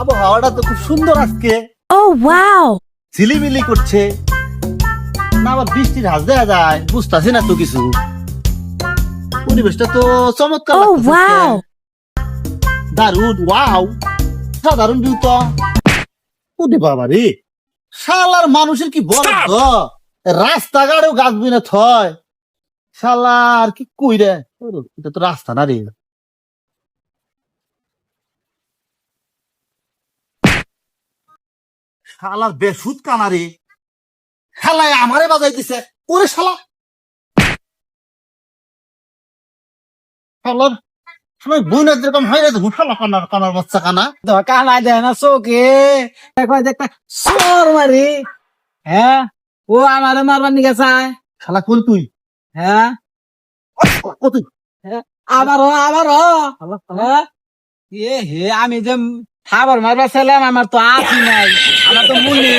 আবহাওয়াটা তো খুব সুন্দর আজকে। Oh, wow. ঝিলিমিলি করছে। না আবার বৃষ্টির হাত দেখা যায়। বুঝতেছি না তো কিছু। পরিবেশটা তো চমৎকার Oh, লাগতেছে wow. আজকে। দারুণ ওয়াও সাধারণ ভিউ তো। ওরে বাবা রে। শালার মানুষের কি বড় তো রাস্তাঘাটেও গাছ বিনে থয় শালার কি কই রে এটা তো রাস্তা না রে। শালার বেসুদ কানা রে শালায় আমারে বাজাই দিছে। ওরে শালা। শালার শালার বইনার যেরকম হয় রে হুঠালা কানার কানার বাচ্চা কানা। কানাই দেয় না চোখে। একটা সর মারি। হ্যাঁ? ও আমারে মারবার নিকে চায়। শালা কোন তুই? হ্যাঁ? ও তুই? আবারও আবারও হ্যাঁ? এ হে আমি যে খাবার মারবার ছিলাম আমার তো আছি নাই। আমার তো মনে